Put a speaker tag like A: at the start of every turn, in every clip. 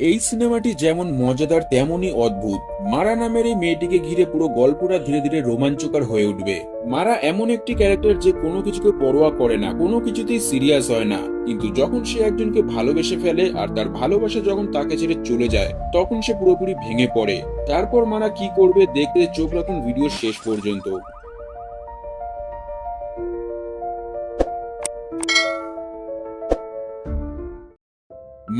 A: এই সিনেমাটি যেমন মজাদার, তেমনই অদ্ভুত। মারা নামের এই মেয়েটিকে ঘিরে পুরো গল্পটা ধীরে ধীরে রোমাঞ্চকর হয়ে উঠবে। মারা এমন একটি ক্যারেক্টার যে কোনো কিছুকে পরোয়া করে না, কোনো কিছুতেই সিরিয়াস হয় না। কিন্তু যখন সে একজনকে ভালোবেসে ফেলে আর তার ভালোবাসা যখন তাকে ছেড়ে চলে যায়, তখন সে পুরোপুরি ভেঙে পড়ে। তারপর মারা কি করবে দেখতে চোখ রাখুন ভিডিও শেষ পর্যন্ত।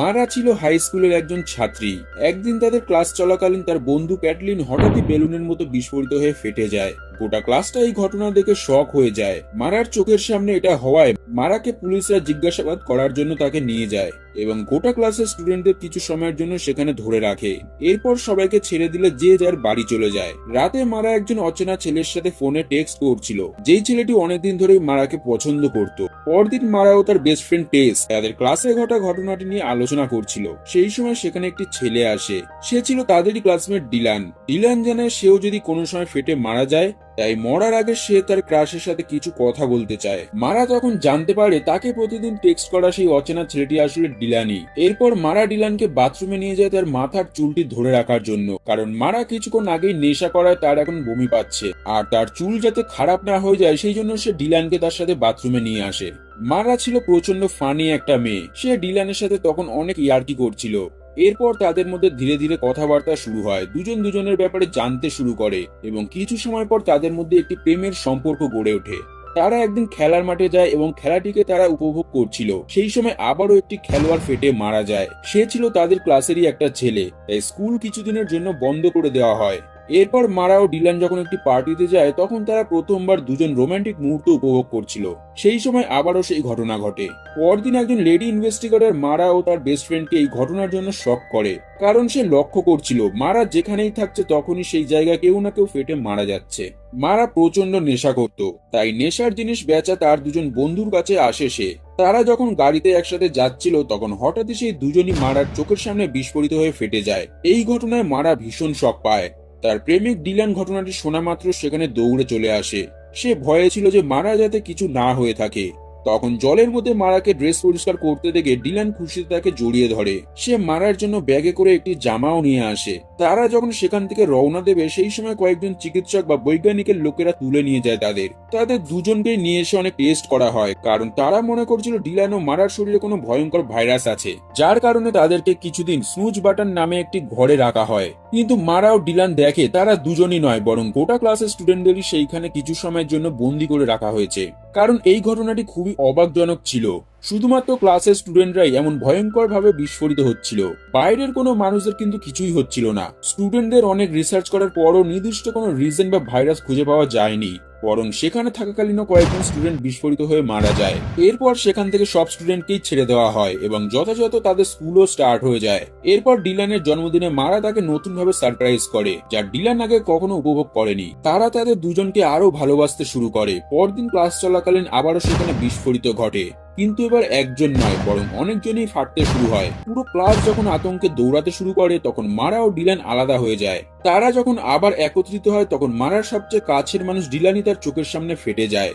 A: মারা ছিল হাই স্কুলের একজন ছাত্রী। একদিন তাদের ক্লাস চলাকালীন তার বন্ধু ক্যাটলিন হঠাৎই বেলুনের মতো বিস্ফোরিত হয়ে ফেটে যায়। গোটা ক্লাসটা এই ঘটনা দেখে শখ হয়ে যায়। মারার চোখের সামনে এটা হওয়ায় মারাকে পুলিশরা জিজ্ঞাসাবাদ করার জন্য তাকে নিয়ে যায়। এবং গোটা ক্লাসের স্টুডেন্টদের কিছু সময়ের জন্য সেখানে ধরে রাখে। এরপর সবাইকে ছেড়ে দিলে যে যার বাড়ি চলে যায়। রাতে মারা একজন অচেনা ছেলের সাথে ফোনে টেক্সট করছিল। যেই ছেলেটি অনেকদিন ধরেই মারাকে পছন্দ করত। পরদিন মারা ও তার বেস্ট ফ্রেন্ড টেস তাদের ক্লাসে ঘটা ঘটনাটি নিয়ে আলোচনা করছিল। সেই সময় সেখানে একটি ছেলে আসে। সে ছিল তাদেরই ক্লাসমেট ডিলান। ডিলান জানে সেও যদি কোনো সময় ফেটে মারা যায় তাই মরার আগে সে তার ক্রাশের সাথে কিছু কথা বলতে চায়। মারা তখন জানতে পারে, তাকে প্রতিদিন টেক্সট করা সেই অচেনা ছেলেটি আসলে ডিলানি। এরপর মারা ডিলানকে বাথরুমে নিয়ে যায় তার মাথার চুলটি ধরে রাখার জন্য। কারণ মারা কিছুক্ষণ আগেই নেশা করায় তার এখন বমি পাচ্ছে। আর তার চুল যাতে খারাপ না হয়ে যায়, সেই জন্য সে ডিলানকে তার সাথে বাথরুমে নিয়ে আসে। মারা ছিল প্রচণ্ড ফানি একটা মেয়ে। সে ডিলানের সাথে তখন অনেক ইয়ার্কি করছিল। এরপর তাদের মধ্যে ধীরে ধীরে কথাবার্তা শুরু হয়। দুজন দুজনের ব্যাপারে জানতে শুরু করে এবং কিছু সময় পর তাদের মধ্যে একটি প্রেমের সম্পর্ক গড়ে ওঠে। তারা একদিন খেলার মাঠে যায় এবং খেলাটিকে তারা উপভোগ করছিল। সেই সময় আবারও একটি খেলোয়াড় ফেটে মারা যায়। সে ছিল তাদের ক্লাসেরই একটা ছেলে, তাই স্কুল কিছুদিনের জন্য বন্ধ করে দেওয়া হয়। এরপর মারা ও ডিলান যখন একটি পার্টিতে যায়, তখন তারা প্রথমবার দুজন রোমান্টিক মুহূর্ত উপভোগ করছিল। সেই সময় আবারও সেই ঘটনা ঘটে। পরদিন একজন লেডি ইনভেস্টিগেটর মারা ও তার বেস্ট ফ্রেন্ডকে এই ঘটনার জন্য শক করে, কারণ সে লক্ষ্য করছিল, মারা যেখানেই থাকছে তখনই সেই জায়গায় কেউ না কেউ ফেটে মারা যাচ্ছে। মারা প্রচণ্ড নেশা করত, তাই নেশার জিনিস বেচা তার দুজন বন্ধুর কাছে আসে সে। তারা যখন গাড়িতে একসাথে যাচ্ছিল, তখন হঠাৎই সেই দুজনই মারার চোখের সামনে বিস্ফোরিত হয়ে ফেটে যায়। এই ঘটনায় মারা ভীষণ শক পায়। তার প্রেমিক ডিলান ঘটনাটি শোনা মাত্র সেখানে দৌড়ে চলে আসে। সে ভয়ে ছিল যে মারা যাতে কিছু না হয়ে থাকে। তখন জলের মধ্যে মারাকে ড্রেস পরিষ্কার করতে দেখে ডিলান খুশিতে তাকে জড়িয়ে ধরে। সে মারার জন্য ব্যাগে করে একটি জামাও নিয়ে আসে। তারা যখন সেখান থেকে রওনা দেবে, সেই সময় কয়েকজন চিকিৎসক বা বৈজ্ঞানিকের লোকেরা তুলে নিয়ে যায় তাদের। তাদের দুজনকে নিয়ে এসে অনেক টেস্ট করা হয়, কারণ তারা মনে করছিল ডিলান মারার শরীরে কোনো ভয়ঙ্কর ভাইরাস আছে, যার কারণে তাদেরকে কিছুদিন স্নুজ বাটন নামে একটি ঘরে রাখা হয়। কিন্তু মারা ও ডিলান দেখে, তারা দুজনই নয়, বরং গোটা ক্লাসের স্টুডেন্টদেরই সেইখানে কিছু সময়ের জন্য বন্দি করে রাখা হয়েছে। কারণ এই ঘটনাটি খুবই অবাকজনক ছিল। শুধুমাত্র ক্লাসের স্টুডেন্টরাই এমন ভয়ঙ্কর ভাবে বিস্ফোরিত হচ্ছিল। বাইরের কোনো মানুষদের কিন্তু কিছুই হচ্ছিল না। স্টুডেন্টদের অনেক রিসার্চ করার পরও নির্দিষ্ট কোনো রিজন বা ভাইরাস খুঁজে পাওয়া যায়নি। বরং সেখানে থাকাকালীনও কয়েকজন স্টুডেন্ট বিস্ফোরিত হয়ে মারা যায়। এরপর সেখান থেকে সব স্টুডেন্টকেই ছেড়ে দেওয়া হয় এবং যথাযথ তাদের স্কুলও স্টার্ট হয়ে যায়। এরপর ডিলানের জন্মদিনে মারা তাকে নতুনভাবে সারপ্রাইজ করে, যা ডিলান আগে কখনো উপভোগ করেনি। তারা তাদের দুজনকে আরও ভালোবাসতে শুরু করে। পরদিন ক্লাস চলাকালীন আবারও সেখানে বিস্ফোরিত ঘটে। কিন্তু এবার একজন নয়, বরং অনেকজনই ফাটতে শুরু হয়। পুরো ক্লাস যখন আতঙ্কে দৌড়াতে শুরু করে, তখন মারা ও ডিলান আলাদা হয়ে যায়। তারা যখন আবার একত্রিত হয়, তখন মারার সবচেয়ে কাছের মানুষ ডিলানি তার চোখের সামনে ফেটে যায়।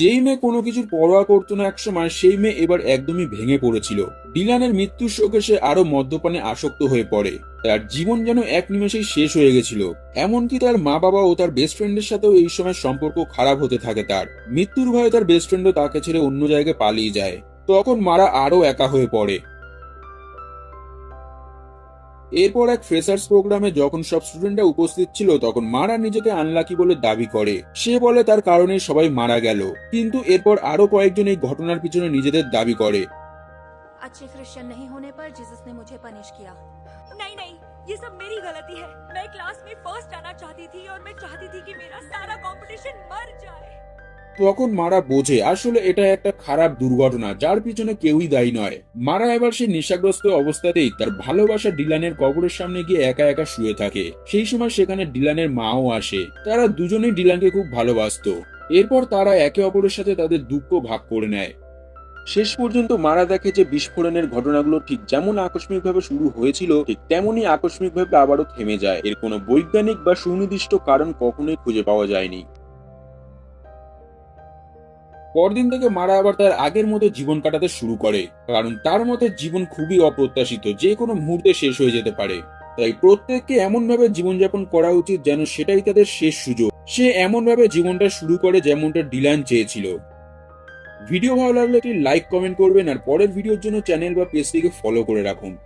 A: যেই মেয়ে কোনো কিছুর পরোয়া করতো না একসময় সেই মেয়ে এবার একদমই ভেঙে পড়েছিল। ডিলানের মৃত্যুর শোকে সে আরও মদ্যপানে আসক্ত হয়ে পড়ে। তার জীবন যেন এক নিমেষেই শেষ হয়ে গেছিল। এমনকি তার মা বাবা ও তার বেস্ট ফ্রেন্ডের সাথেও এই সময় সম্পর্ক খারাপ হতে থাকে তার। মৃত্যুর ভয়ে তার বেস্ট ফ্রেন্ডও তাকে ছেড়ে অন্য জায়গায় পালিয়ে যায়। তখন মারা আরও একা হয়ে পড়ে। এরপর এক ফ্রেশার্স প্রোগ্রামে যখন সব স্টুডেন্টরা উপস্থিত ছিল তখন মারা নিজেকে আনলাকি বলে দাবি করে সে বলে তার কারণে সবাই মারা গেল কিন্তু এরপর আরো কয়েকজন এই ঘটনার পিছনে নিজেদের দাবি করে
B: अच्छे क्रिश्चियन नहीं होने पर जीसस ने मुझे पनिश किया
C: नहीं नहीं ये सब मेरी गलती है मैं क्लास में फर्स्ट आना चाहती थी और मैं चाहती थी कि मेरा सारा कंपटीशन मर जाए
A: তখন মারা বোঝে, আসলে এটা একটা খারাপ দুর্ঘটনা, যার পিছনে কেউই দায়ী নয়। মারা এবার সে নেশাগ্রস্ত অবস্থাতেই তার ভালোবাসা ডিলানের কবরের সামনে গিয়ে একা একা শুয়ে থাকে। সেই সময় সেখানে ডিলানের মাও আসে। তারা দুজনেই ডিলানকে খুব ভালোবাসতো। এরপর তারা একে অপরের সাথে তাদের দুঃখ ভাগ করে নেয়। শেষ পর্যন্ত মারা দেখে যে বিস্ফোরণের ঘটনাগুলো ঠিক যেমন আকস্মিকভাবে শুরু হয়েছিল, ঠিক তেমনই আকস্মিকভাবে আবারও থেমে যায়। এর কোনো বৈজ্ঞানিক বা সুনির্দিষ্ট কারণ কখনোই খুঁজে পাওয়া যায়নি। পরদিন থেকে মারা আবার তার আগের মতো জীবন কাটাতে শুরু করে। কারণ তার মতে জীবন খুবই অপ্রত্যাশিত, যে কোনো মুহূর্তে শেষ হয়ে যেতে পারে। তাই প্রত্যেককে এমন ভাবে জীবনযাপন করা উচিত যেন সেটাই তাদের শেষ সুযোগ। সে এমন ভাবে জীবনটা শুরু করে যেমনটা ডিলান চেয়েছিল। ভিডিও ভালো লাগলে একটি লাইক, কমেন্ট করবেন, আর পরের ভিডিওর জন্য চ্যানেল বা পেজটিকে ফলো করে রাখুন।